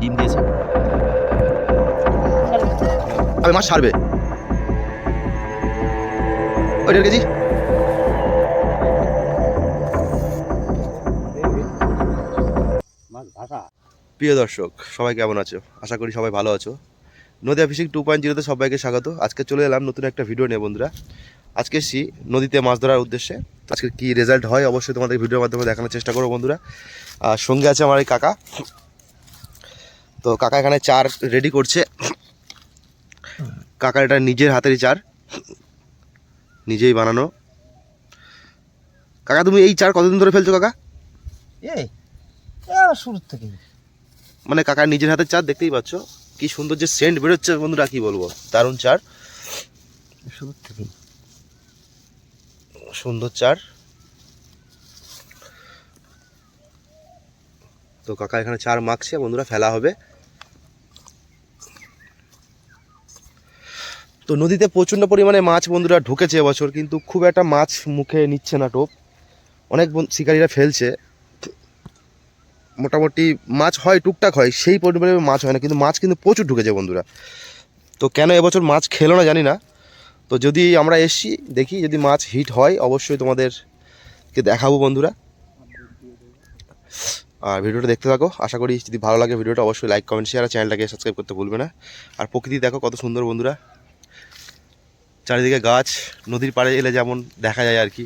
ডিম দিয়েছে। আমি মাছ ছাড়বে। ওই দেড় কেজি প্রিয় দর্শক সবাই কেমন আছো? আশা করি সবাই ভালো আছো। নদিয়া ফিশিং টু পয়েন্ট জিরোতে সবাইকে স্বাগত। আজকে চলে এলাম নতুন একটা ভিডিও নিয়ে বন্ধুরা। আজকে এসছি নদীতে মাছ ধরার উদ্দেশ্যে। আজকে কি রেজাল্ট হয় অবশ্যই তোমাদের ভিডিওর মাধ্যমে দেখানোর চেষ্টা করব বন্ধুরা। আর সঙ্গে আছে আমার এই কাকা। তো কাকা এখানে চার রেডি করছে। কাকার এটা নিজের হাতেরই চার। নিজেই বানানো। কাকা তুমি এই চার কতদিন ধরে ফেলছো কাকা? এই শুরু থেকে। মানে কাকার নিজের হাতের চার দেখতেই পাচ্ছ। কি সুন্দর যে সেন্ট বেরোচ্ছে বন্ধুরা কি বলব? দারুণ চার। শুরু থেকে সুন্দর চার। তো কাকা এখানে চার মাখছে বন্ধুরা ফেলা হবে। তো নদীতে প্রচণ্ড পরিমাণে মাছ বন্ধুরা ঢুকেছে এবছর, কিন্তু খুব একটা মাছ মুখে নিচ্ছে না টোপ। অনেক শিকারীরা ফেলছে। মোটামুটি মাছ হয়, টুকটাক হয়, সেই পরিমাণে মাছ হয় না, কিন্তু মাছ কিন্তু প্রচুর ঢুকেছে বন্ধুরা। তো কেন এবছর মাছ খেলো না জানি না। তো যদি আমরা এসছি, দেখি যদি মাছ হিট হয়, অবশ্যই তোমাদেরকে দেখাবো বন্ধুরা। আর ভিডিওটা দেখতে থাকো। আশা করি যদি ভালো লাগে ভিডিওটা, অবশ্যই লাইক কমেন্ট শেয়ার আর চ্যানেলটাকে সাবস্ক্রাইব করতে ভুলবে না। আর প্রকৃতি দেখো কত সুন্দর বন্ধুরা। চারিদিকে গাছ, নদীর পাড়ে এলে যেমন দেখা যায় আর কি।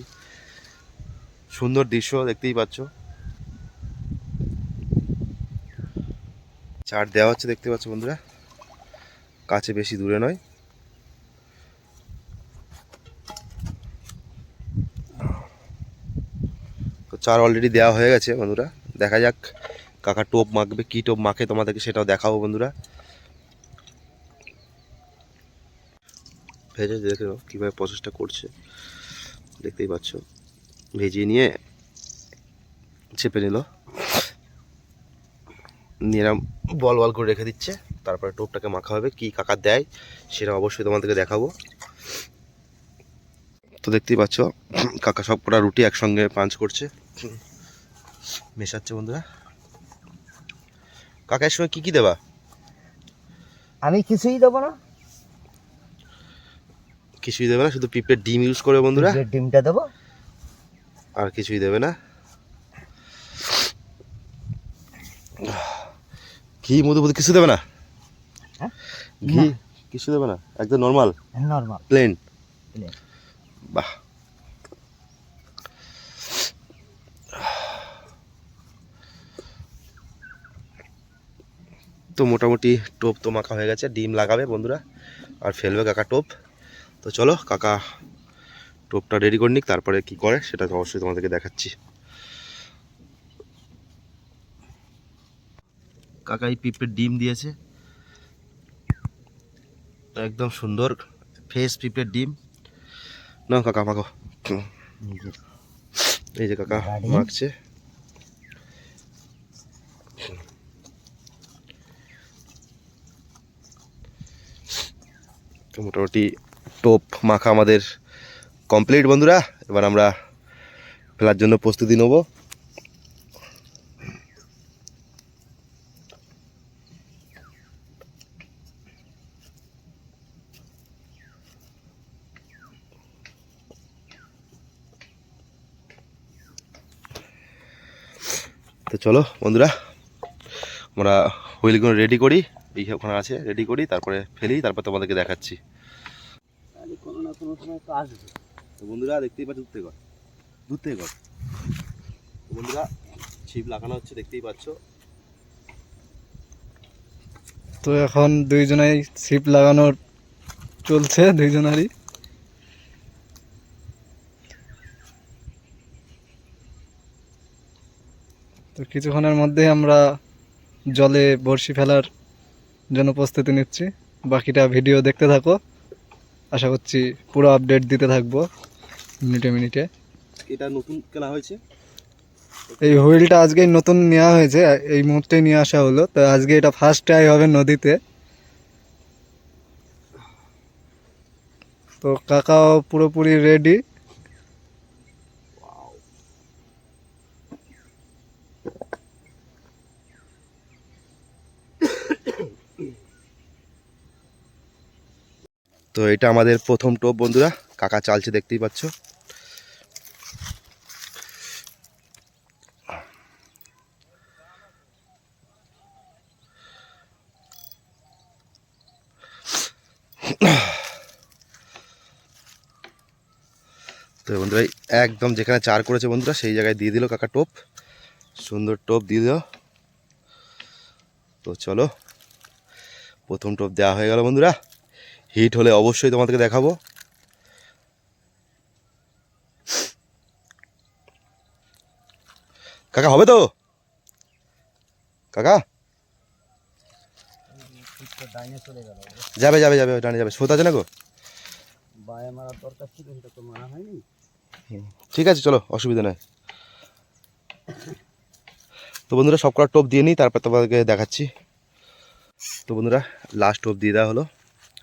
সুন্দর দৃশ্য দেখতেই পাচ্ছ। চার দেওয়া হচ্ছে দেখতে পাচ্ছ বন্ধুরা। কাছে বেশি দূরে নয়। তো চার অলরেডি দেওয়া হয়ে গেছে বন্ধুরা। দেখা যাক কাকা টোপ মাখবে, কী টোপ মাখে তোমাদেরকে সেটাও দেখাবো বন্ধুরা। ভেজে দেখে নাও কীভাবে প্রসেসটা করছে। দেখতেই পাচ্ছ। ভেজিয়ে নিয়ে চেপে নিল। নিয়ে এরম বল বল করে রেখে দিচ্ছে। তারপরে টোপটাকে মাখা হবে। কি কাকা দেয় সেটা অবশ্যই তোমাদেরকে দেখাবো। তো দেখতেই পাচ্ছ, কাকা সব কটা রুটি একসঙ্গে পাঞ্চ করছে। মেশাচ্ছে বন্ধুরা। কাকা এর সঙ্গে কী কী দেবা? আমি কিছুই দেবো না। কিছুই দেবে না শুধু পিঁপড়ের ডিম ইউজ করবে বন্ধুরা। ডিমটা দেবো। আর কিছুই দেবে না। ঘি মধু মধু কিছু দেবে না? হ্যাঁ? ঘি। কিছু দেবে না? একদম নর্মাল নর্মাল প্লেন. বাহ। তো মোটামুটি টোপ তো মাখা হয়ে গেছে ডিম লাগাবে বন্ধুরা। আর ফেলবে কাকা টোপ। তো চলো কাকা টোপটা রেডি করে নিক তারপরে কি করে সেটা অবশ্যই তোমাদেরকে দেখাচ্ছি। কাকা এই পিঁপড়ের ডিম দিয়েছে। একদম সুন্দর ফ্রেশ পিঁপড়ের ডিম। না কাকা মাখো। এই যে কাকা। মাখছে। মোটামুটি টোপ মাখা আমাদের কমপ্লিট বন্ধুরা। এবার আমরা ফেলার জন্য প্রস্তুতি নেব। তো চলো বন্ধুরা, আমরা হুইলগুলো রেডি করি। এই ওখানে আছে রেডি করি, তারপরে ফেলি, তারপর তোমাদেরকে দেখাচ্ছি। কোনো তো আসবে। তো বন্ধুরা দেখতেই পাচ্ছ দূর থেকে। দূর থেকে তো বন্ধুরা ছিপ লাগানো হচ্ছে দেখতেই পাচ্ছ। তো এখন দুইজনেই ছিপ লাগানোর চলছে দুইজনারই। তো কিছুক্ষণের মধ্যেই আমরা জলে বড়শি ফেলার জন্য প্রস্তুতি নিচ্ছি। বাকিটা ভিডিও দেখতে থাকো। আশা করছি পুরো আপডেট দিতে থাকব মিনিটে মিনিটে। এটা নতুন কেনা হয়েছে? এই হুইলটা আজকে নতুন নেওয়া হয়েছে এই মুহূর্তে নিয়ে আসা হলো। তো আজকে এটা ফার্স্ট ট্রাই হবে নদীতে। তো কাকাও পুরোপুরি রেডি তো এটা আমাদের প্রথম টোপ, বন্ধুরা। কাকা চালছে, দেখতেই পাচ্ছ। তো বন্ধুরা, একদম যেখানে চার করেছে বন্ধুরা, সেই জায়গায় দিয়ে দিল কাকা টোপ। সুন্দর টোপ দিয়ে দিল। তো চলো, প্রথম টোপ দেওয়া হয়ে গেল বন্ধুরা। হিট হলে অবশ্যই তোমাদেরকে দেখাবো। কাকা হবে তো? কাকা? যাবে যাবে যাবে ডানে যাবে। সোত আছে না গো? মারার দরকার ছিল সেটা তো মারা হয়নি। ঠিক আছে চলো অসুবিধা নয় তো বন্ধুরা সব কটা টোপ দিয়ে নিই তারপর তোমাদেরকে দেখাচ্ছি। তো বন্ধুরা লাস্ট টোপ দিয়ে দেওয়া হলো।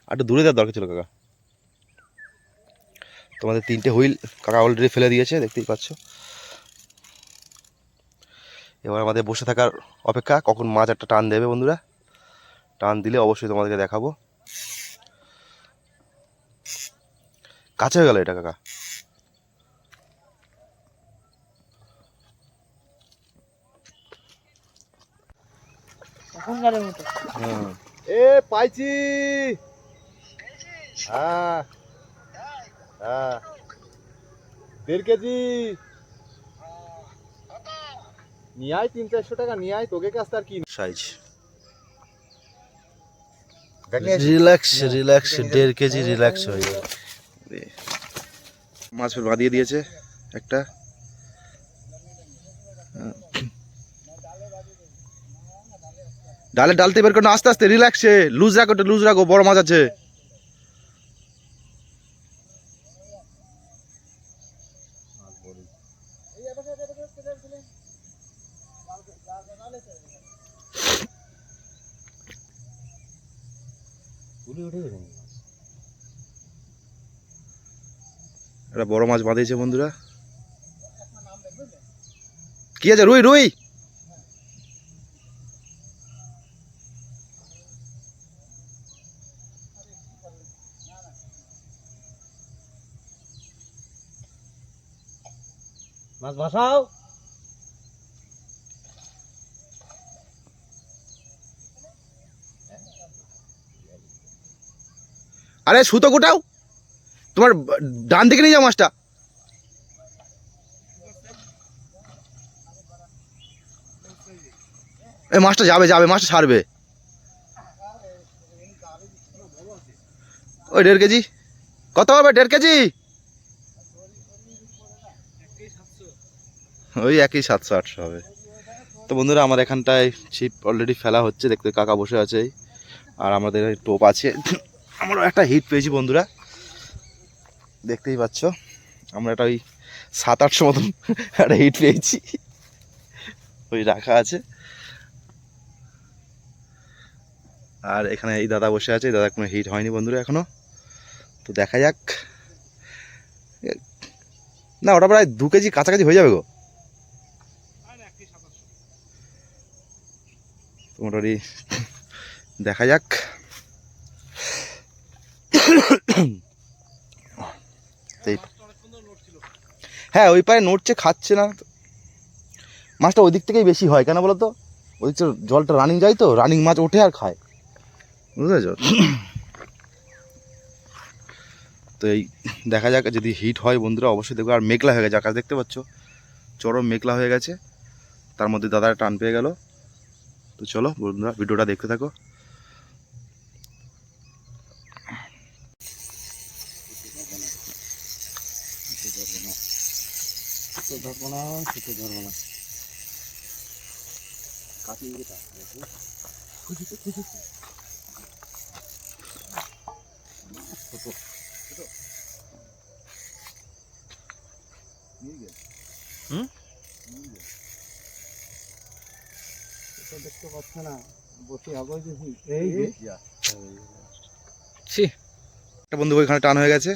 আর একটু দূরে দেওয়ার দরকার ছিল কাকা। তোমাদের তিনটে হুইল কাকা অলরেডি ফেলে দিয়েছে দেখতেই পাচ্ছ। এবার আমাদের বসে থাকার অপেক্ষা কখন মাছ একটা টান দেবে বন্ধুরা। টান দিলে অবশ্যই তোমাদেরকে দেখাবো। কাছে হয়ে গেল এটা কাকা। এ পাইছি। হ্যাঁ হ্যাঁ দেড় কেজি। নিয়ে আয় তিন চারশো টাকা নিয়ে আয় তোকে কাছ তার কি সাইজ। রিল্যাক্স রিল্যাক্স দেড় কেজি রিল্যাক্স হয়ে মাছ ফের বাঁধিয়ে দিয়েছে একটা। ডালে ডালতে বের করো না আস্তে আস্তে রিল্যাক্সে লুজ রাখো লুজ রাখো বড় মাছ আছে। একটা বড় মাছ বাঁধিয়েছে বন্ধুরা। কি আছে? রুই রুই! মাছ ভাসাও। আরে সুতো গোটাও তোমার ডান দিকে নিয়ে যাও মাছটা। এই মাছটা যাবে যাবে, মাছটা ছাড়বে। ওই দেড় কেজি। কত হবে দেড় কেজি? ওই একই সাতশো আটশো হবে। তো বন্ধুরা, আমার এখানটায় ছিপ অলরেডি ফেলা হচ্ছে। দেখতে, কাকা বসে আছে। আর আমাদের টোপ আছে। আমরা একটা হিট পেয়েছি বন্ধুরা। দেখতেই পাচ্ছ। আমরা একটা ওই সাত আটশো মতন একটা হিট পেয়েছি। ওই রাখা আছে। আর এখানে এই দাদা বসে আছে। দাদা কোনো হিট হয়নি বন্ধুরা এখনও। তো দেখা যাক। না, ওটা প্রায় দু কেজি কাছাকাছি হয়ে যাবে গো। মোটামুটি দেখা যাক। এই- হ্যাঁ ওই পায়ে নড়ছে, খাচ্ছে না। মাছটা ওই দিক থেকেই বেশি হয়, কেন বলো তো ওই জলটা রানিং যায় তো রানিং মাছ ওঠে আর খায়। বুঝেছ তো এই দেখা যাক, যদি হিট হয় বন্ধুরা, অবশ্যই দেখব। আর মেঘলা হয়ে গেছে আকাশ, দেখতে পাচ্ছ? চরম মেঘলা হয়ে গেছে। তার মধ্যে দাদার টান পেয়ে গেল। তো চলো বন্ধুরা, ভিডিওটা দেখতে থাকো। সুতো ধরবো না সুতো ধরবো না। দেখতে পাচ্ছে না বসে দেখি। এই একটা বন্ধু ওইখানে টান হয়ে গেছে।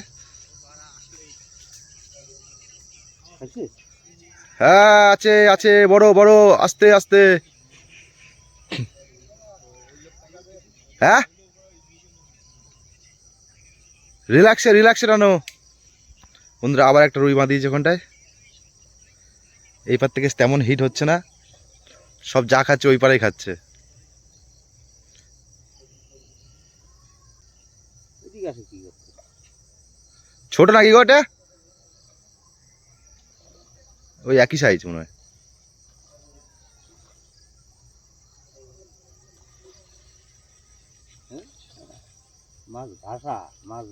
হ্যাঁ আছে আছে বড় বড় আস্তে আস্তে। হ্যাঁ? রিল্যাক্সে রিল্যাক্সে টানো বন্ধুরা আবার একটা রুই বাঁধিয়েছে ওখানটায়। এই পার থেকে তেমন হিট হচ্ছে না। সব যা খাচ্ছে ওই পারেই খাচ্ছে। ছোট নাকি গো ওটা ওই একই সাইজ মনে হয়।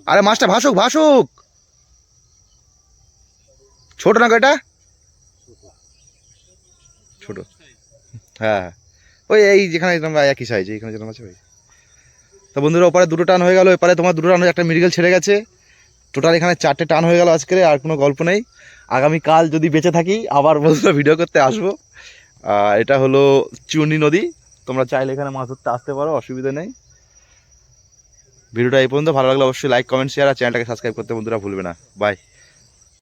আরে মাছটা ভাসুক ভাসুক! ছোট না এটা ছোট। হ্যাঁ। ওই এই যেখানে একই সাইজ এইখানে যেরকম আছে ওই। তো বন্ধুরা ওপারে দুটো টান হয়ে গেল এপারে তোমার দুটো টান একটা মিডিকেল ছেড়ে গেছে। টোটাল এখানে চারটে টান হয়ে গেল আজকে আর কোনো গল্প নেই। আগামীকাল যদি বেঁচে থাকি, আবার বন্ধুরা ভিডিও করতে আসব। এটা হলো চুনি নদী। তোমরা চাইলে এখানে মাছ ধরতে আসতে পারো, অসুবিধা নেই। ভিডিওটা এই পর্যন্ত, ভালো লাগলে অবশ্যই লাইক কমেন্ট শেয়ার আর চ্যানেলটাকে সাবস্ক্রাইব করতে বন্ধুরা ভুলবে না। বাই